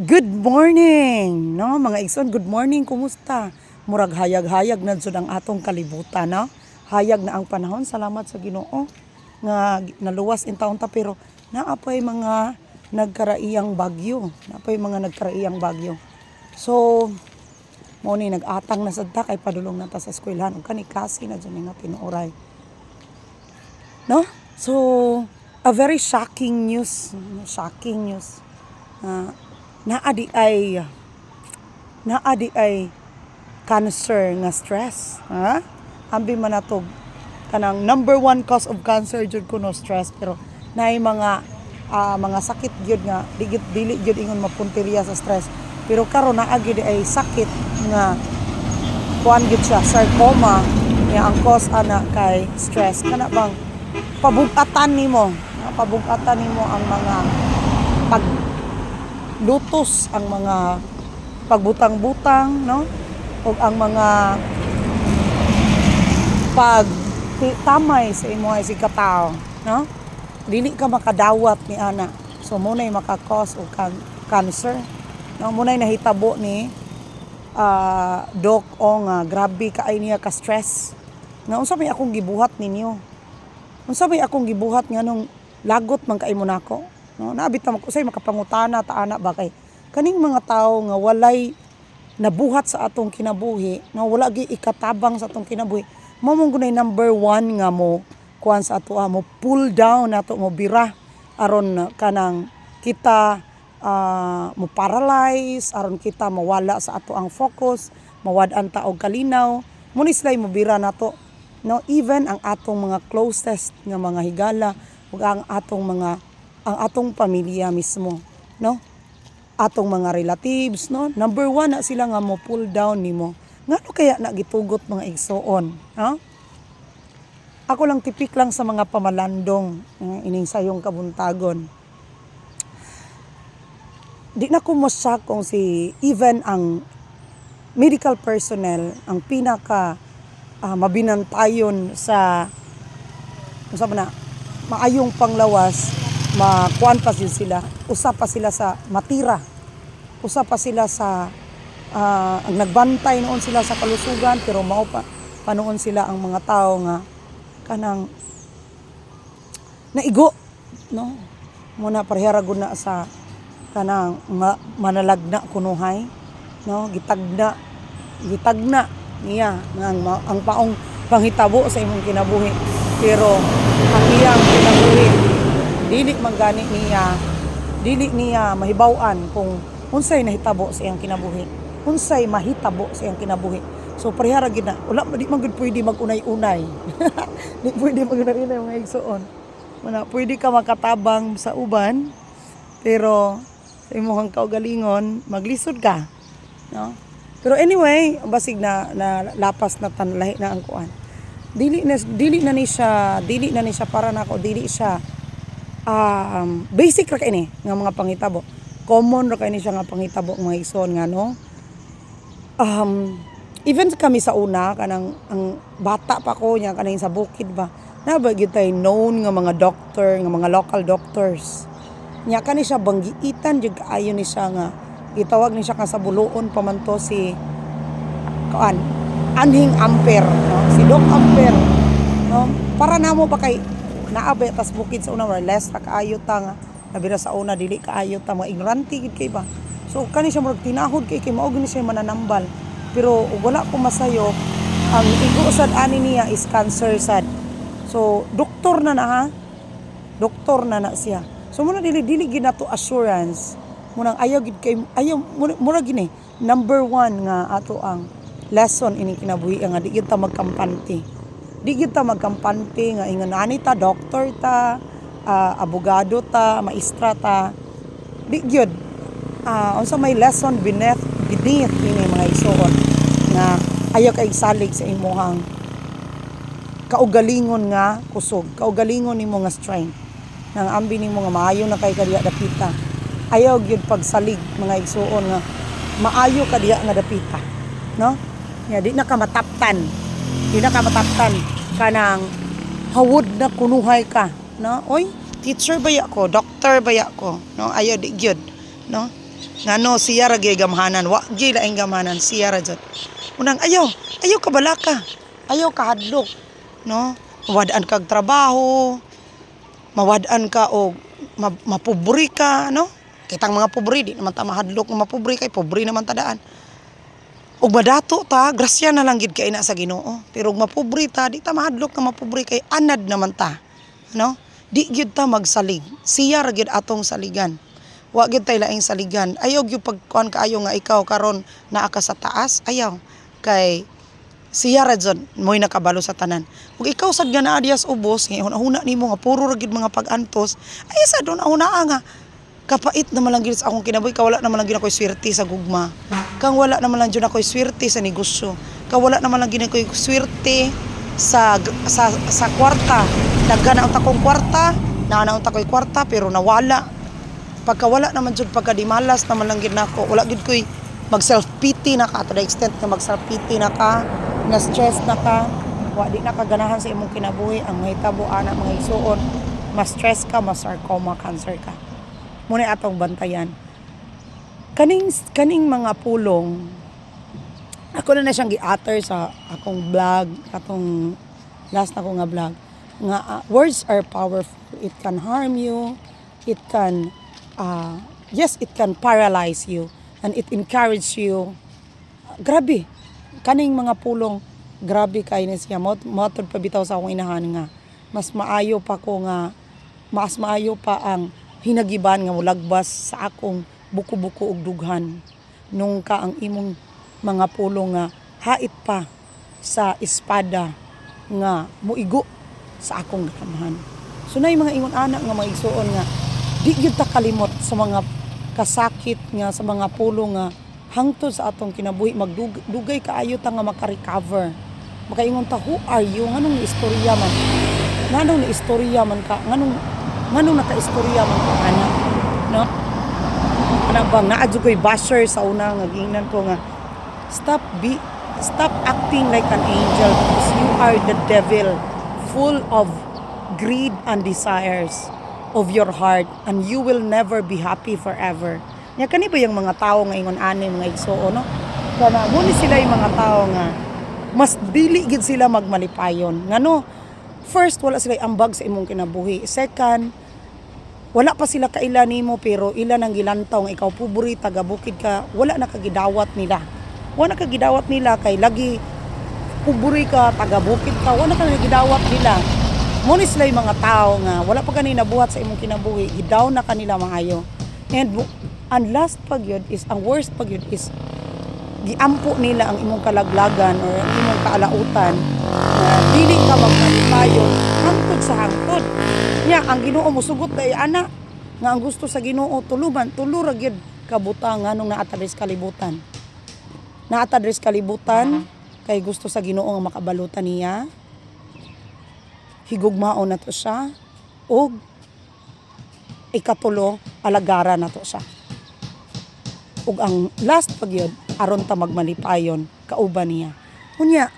Good morning, no? Mga igsoon, good morning, kumusta? Murag hayag-hayag na jud ang atong kalibutan, no? Hayag na ang panahon, salamat sa Ginoo nga naluwas in taon ta pero naapay mga nagkaraiyang bagyo, naapay mga nagkaraiyang bagyo. So, mo ni nag-atang na sad ta kay padulong na ta sa eskwelahan ug kani klase na jud nga tinuoray. No? So, a very shocking news, shocking news. Ah, naadi ay naadi ay cancer nga stress ha? Ambi man natog kanang number one cause of cancer jud kuno stress pero naay mga ah, mga sakit gyud nga digit dili gyud ingon mapunteriya sa stress. Pero karon naa gyud ay sakit nga kuan gyud siya sarcoma nga ang cause ana kay stress. Kana bang pabugatan nimo pabugatan nimo ang mga pag lutos ang mga pagbutang-butang no? Ug ang mga pag tamay sa imo ay si katao no? Dili ka makadawat ni ana. So mo nay maka-cause og kan- cancer no? Mo nay nahitabo ni ah, doc o nga grabe kaay niya ka stress nga unsa may akong gibuhat ninyo? Unsa may akong gibuhat nga nung lagot man kay mo nako no naabit ta usay makapangutana ta ana ba kay? Kaning mga tawo nga walay nabuhat sa atong kinabuhi no wala gi ikatabang sa atong kinabuhi mo mong gunay number one nga mo kuan sa ato ah, mo pull down nato mo bira aron kanang kita ah, mo paralyze aron kita mawala sa ato ang focus mawad-an ta og kalinaw mo ni sila'y mo bira nato no even ang atong mga closest nga mga higala ug ang atong mga ang atong pamilya mismo no? Atong mga relatives no? Number one na sila nga mo pull down nimo. Ngano kaya na gitugot mga igsoon ha? Ako lang tipik lang sa mga pamalandong eh, ining sayong kabuntagon. Di na ko mosak kung si even ang medical personnel ang pinaka ah, mabinantayon sa man na maayong panglawas makuan pa sila usa pa sila sa matira. Usa pa sila sa ah, ang nagbantay noon sila sa kalusugan pero mao pa panoon sila ang mga tao nga kanang naigo no? Muna parehara na sa kanang ma, manalagna kunuhay no? Gitagna gitagna niya nga ang, ang paong panghitabo sa imong kinabuhi. Pero ang iyang kinabuhi dili man gani niya dili niya mahibaw-an kung unsay nahitabo sa iyang kinabuhi. Unsay mahitabo sa iyang kinabuhi. So parehara gid na wala di man gud pwede magunay-unay. Di pwede magunay-unay mga igsoon. Wala, pwede ka makatabang sa uban pero sa imong kaugalingon maglisod ka no? Pero anyway basig na, na lapas na tanlahi na ang kuan dili na dili na ni siya dili na ni siya para nako dili siya um, basic ra kay ni nga mga pangitabo. Common ra kay ni siya nga pangitabo mga ison nga no? Um, even kami sa una kanang ang bata pa ko nya kanang sa bukid ba na ba gyud tay known nga mga doctor nga mga local doctors. Nya kani siya banggiitan jud kaayo ni siya nga gitawag ni siya ka sa buluon pamanto si kuan anhing amper no? si Doc Amper no? Para namo pa kay naabay tas bukid sa una or less kaayo ta nga. Nabira sa una dili kaayo ta mga ignorante gid kay ba. So kani siya murag tinahod kay kay mao gani siya mananambal. Pero wala ko masayo ang igo sad ani niya is cancer sad. So doktor na na ha? Doktor na na siya. So muna dili dili gid nato assurance. Munang ayaw gid kay ayaw mura, gini number one nga ato ang lesson ini kinabuhi nga di ta magkampante di gyud ta magkampante nga ingon ani ta doktor ta ah, abogado ta maestra ta. Di gyud. Ah unsa may lesson beneath beneath ini mga isuon nga ayaw kay salig sa imuhang kaugalingon nga kusog kaugalingon nimo nga strength. Nang ambi nimo nga maayo na kay kadiya dapita. Ayaw gyud pagsalig mga igsuon nga maayo kadiya nga dapita no? Ya di na ka di na ka mataptan kanang hawod na kunuhay ka no? Oy teacher ba ya ko? Doctor ba ya ko? No ayaw di gyud no? Ngano siya ra gyud gamhanan. Wa gyud laing gamhanan siya ra jud unang ayaw ayaw ka balaka ayaw ka hadlok no? Mawadaan kag trabaho mawadaan ka og ma, mapubri ka no? Kitang mga pubri di naman ta mahadlok nga mapubri kay pubri naman ta daan ug badato ta grasya na lang gid kay na sa Ginoo. Pero ug mapubri ta di ta mahadlok nga mapubri kay anad naman ta. No di gyud ta magsalig. Siya ra gyud atong saligan. Wa gyud tay laing saligan. Ayaw gyud pagkuan kaayo nga ikaw karon naa ka sa taas ayaw. Kay siya ra jud mo'y nakabalo sa tanan. Ug ikaw sad nga naa ubos nga huna nimo nga puro ra gyud mga pag-antos ay sa do na nga kapait naman lang sa akong kinabuhi ka wala naman lang gyud ako'y swerte sa gugma. Kang wala naman lang gyud ako'y swerte sa negosyo. Ka wala naman lang gyud ako'y swerte sa sa sa kwarta. Daghan na akong kwarta naa na ako'y kwarta pero nawala. Pagka wala naman jud pagka di malas naman lang nako wala gyud ko'y mag self pity na ka. To the extent na mag self pity na ka na stress na ka wa di na ka ganahan sa imong kinabuhi. Ang mahitabo ana mga isuon mas stress ka mas sarcoma cancer ka muna atong bantayan. Kaning kaning mga pulong ako na na siyang gi-utter sa akong vlog atong last na ko nga vlog nga ah, words are powerful. It can harm you it can ah, yes it can paralyze you and it encourage you. Grabe kaning mga pulong grabe kay ni siya. Mot- motod pa bitaw sa akong inahan nga mas maayo pa ko nga mas maayo pa ang hinagiban nga mulagbas sa akong buko-buko ug dughan. Nung ka ang imong mga pulong nga hait pa sa espada nga muigo sa akong gamahan. So na mga ingon anak nga mga igsuon nga di gyud ta kalimot sa mga kasakit nga sa mga pulong nga hangtod sa atong kinabuhi. Magdugay kaayo ta nga maka-recover. Makaingon ta who are you? Nganong istorya man? Nganong istorya man ka? Nganong nganong naka-istorya man ka ana. No? Ana bang naa jud ko'y basher sa una nga gingnan ko nga stop be stop acting like an angel because you are the devil full of greed and desires of your heart and you will never be happy forever. Nya kani ba yung mga tao nga ingon ani mga igsuo no? Kana mo sila yung mga tao nga mas dili gid sila magmalipayon ngano first wala sila ambag sa imong kinabuhi. Second wala pa sila kaila nimo pero ila nang gilantaw nga ikaw puburi taga bukid ka wala na kagidawat nila. Wala na kagidawat nila kay lagi puburi ka taga bukid ka wala ka nagidawat nila. Mo ni mga tao nga wala pa kanina buhat sa imong kinabuhi gidaw na kanila maayo and ang last pag yun is ang worst pag yun is giampo nila ang imong kalaglagan or ang imong kaalautan. Na dili ka magmalipayon hangtod sa hangtod nya ang Ginoo musugot kay ana nga ang gusto sa Ginoo tuluban tulo ra gyud kabutang nganong naatadres kalibutan. Naatadres kalibutan kay gusto sa Ginoo nga makabalutan niya. Higugmaon na to siya. Ug ikatulo alagara na to siya. Ug ang last pag yun aron ta magmalipayon kauban niya. Unya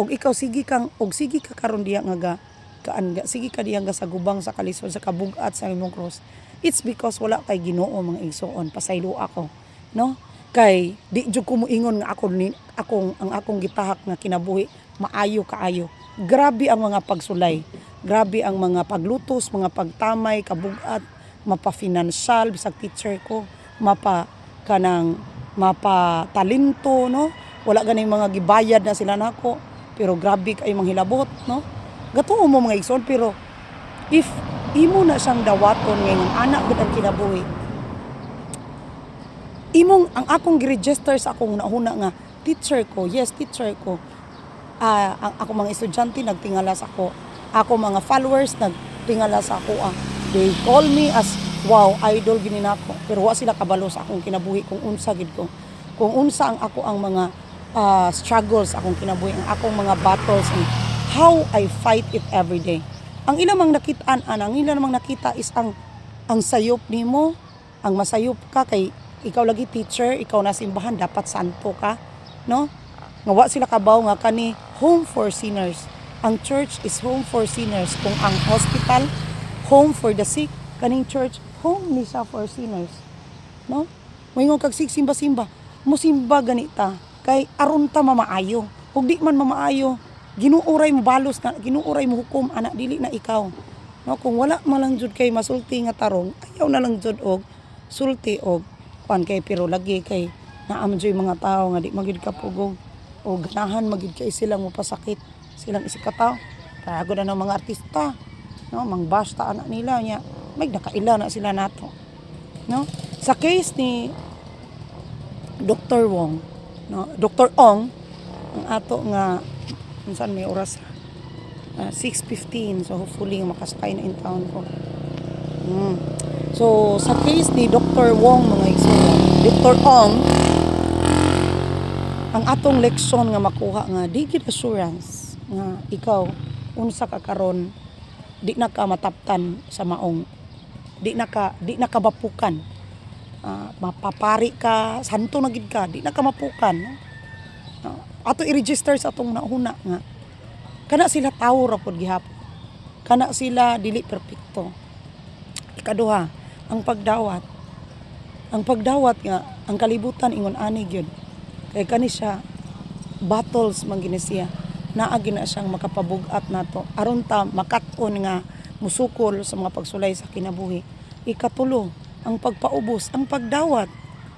ug ikaw sige kang ug sige ka karon diya nga ga kaan ga sige ka diya nga sa gubang sa kalisod sa kabugat sa imong cross. It's because wala kay Ginoo mga igsoon pasaylo ako no? Kay di jud ko moingon nga ako ni akong ang akong gitahak nga kinabuhi maayo kaayo. Grabe ang mga pagsulay. Grabe ang mga paglutos mga pagtamay kabugat mapa-financial bisag teacher ko mapa kanang mapa talento no? Wala ganay mga gibayad na sila nako pero grabe kay manghilabot no gatuo mo mga igsoon pero if imo na siyang dawaton ngayon anak gud ang kinabuhi. Imong ang akong gi-register sa akong nahuna nga teacher ko yes teacher ko. Ah ang ako mga estudyante nagtingala sa ako. Ako mga followers nagtingala sa ako ah. They call me as wow idol gini nako pero wa sila kabalo sa akong kinabuhi kung unsa gid ko. Kung unsa ang ako ang mga ah, struggles akong kinabuhi ang akong mga battles and how I fight it every day. Ang ilang mang nakitaan ang ilang mang nakita is ang ang sayop nimo ang masayop ka kay ikaw lagi teacher ikaw na simbahan dapat santo ka no? Nga sila kabaw nga kani home for sinners. Ang church is home for sinners. Kung ang hospital home for the sick kaning church home ni siya for sinners no? Moingon kag sigsimba-simba. Musimba ganita kay aron ta mamaayo. Ug di man mamaayo, ginuuray mo balos na ginuuray mo hukom ana dili na ikaw. No, kung wala man lang jud kay masulti nga tarong, ayaw na lang jud og sulti og kuan kay pero lagi kay naam jud mga tao nga di magid kapugong o ganahan magid kay silang mapasakit silang isikataw. Kago na ng mga artista. No, mangbash ta anak nila nya. May nakaila na sila nato. No? Sa case ni Dr. Wong, no, Dr. Ong, ang ato nga unsan may oras Ah, 6.15 so hopefully makasakay na in town ko Mm. so sa case ni Dr. Wong mga igsoon Dr. Ong ang atong leksyon nga makuha nga di gid assurance nga ikaw unsa ka karon di na ka mataptan sa maong di na ka di na ka mapukan Ah, mapapari ka santo na gid ka di na ka mapukan no? Ato i-register sa atong nauna nga. Kana sila tawo ra pod gihapon kana sila dili perpekto. Ikaduha ang pagdawat. Ang pagdawat nga ang kalibutan ingon ani gyud. Kay kani siya battles man gini siya. Naa gina siyang makapabugat nato. Aron ta makat-on nga musukol sa mga pagsulay sa kinabuhi. Ikatulo ang pagpaubos ang pagdawat.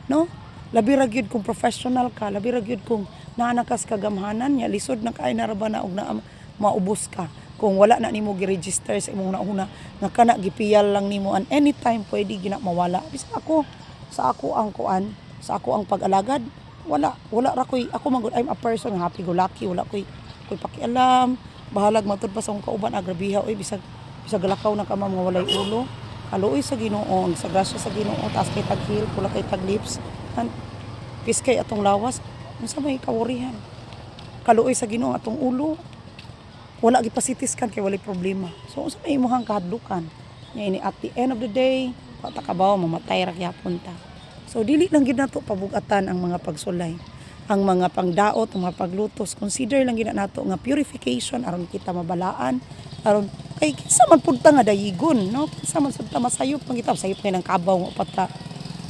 No? Labi ra gyud kung professional ka labi ra gyud kung naanakas kagamhanan nya lisod na kay naraba na og na maubos ka. Kung wala na nimo gi-register sa imong nauna nga kana gipiyal lang nimo and anytime pwede gina mawala. Bisa ako sa ako ang kuan sa ako ang pag-alagad. Wala wala ra koy ako man I'm a person happy go lucky wala koy koy pakialam. Bahalag matud pa sa akong kauban agrabiha oy bisag bisag lakaw na ka mga walay ulo. Kaluoy sa Ginoo sa grasya sa Ginoo taas kay taghil pula kay taglips. And piskay atong lawas unsa may kawurihan kaluoy sa Ginoo atong ulo. Wala gipasitiskan kay walay problema. So unsa may imong kahadlukan nya ini at the end of the day wa ta kabaw mamatay ra gyapon ta. So dili lang gid nato pabugatan ang mga pagsulay. Ang mga pangdaot ang mga paglutos consider lang gid nato nga purification aron kita mabalaan. Aron kay kinsa man pud nga dayigon no? Kinsa man sad ta masayop man kita sayop kay ng kabaw upat ka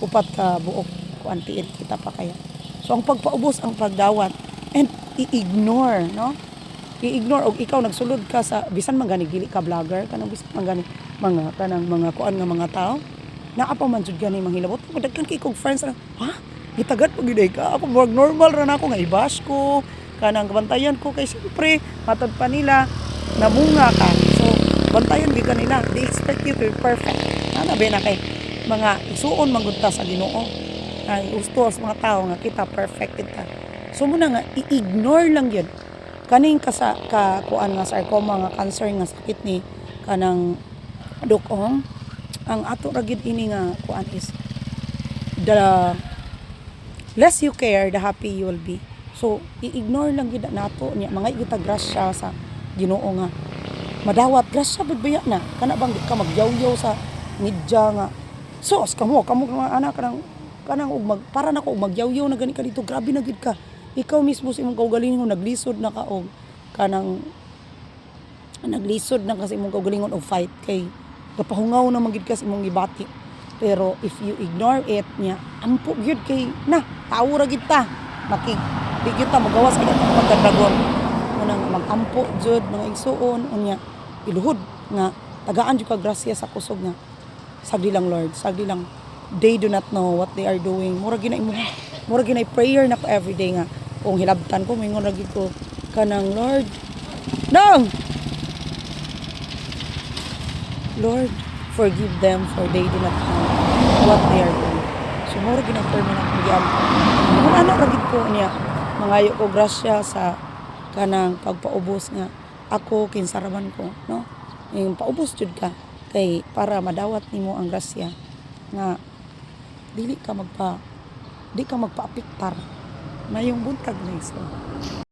upat ka buok kuan tiid kita pa kaya so ang pagpaubos ang pagdawat. And i-ignore no? I-ignore og ikaw nagsulod ka sa bisan man gani dili ka vlogger kanang bisan man gani mga kanang mga kuan nga mga tao naa pa man jud gani manghilabot. Kung kay kog friends na, ha? Gitagad pag ka? Ako murag normal ra na ako nga ibash ko kanang bantayan ko. Kay siyempre matod pa nila namunga ka. So bantayan gyud ka nila. They expect you to be perfect. Ana ba na kay mga isuon man gud ta sa Ginoo ay gusto sa mga tao nga kita perfected ta so muna nga i-ignore lang yun. Kaning kasa ka kuan nga sarcoma nga cancer nga sakit ni kanang dukong ang ato ra gid ini nga kuan is the less you care the happy you will be. So i-ignore lang gid nato niya. Mga kita grasya sa Ginoo nga. Madawat grasya bud na? Kana bang ka magyawyaw sa ngidya nga? Sos kamo kamo mga anak kanang kanang og mag para nako magyawyaw na gani ka dito. Grabe na gid ka. Ikaw mismo sa imong kaugalingon naglisod na ka og kanang naglisod na kasi imong kaugalingon og fight kay kapahungaw na magid ka sa imong gibati pero if you ignore it niya ampo gyud kay na tawo ra gid ta. Makig di gyud ta magawas kay atong pagkadragon unang magampo jud mga igsuon unya iluhod nga tagaan jud ka grasya sa kusog nga sagdi lang Lord. Sagdi lang they do not know what they are doing. Mura gina imo mura gina prayer na ko everyday nga. Kung hilabtan ko mingon ra gid ko kanang Lord nang Lord forgive them for they do not know what they are doing. So mura gina prayer na ko gyud Kung ano ra gid ko niya mangayo ko grasya sa kanang pagpaubos nga ako kinsaraman ko no? Yung paubos jud ka kay para madawat nimo ang grasya nga dili ka magpa di ka magpaapiktar na yung buntag na iso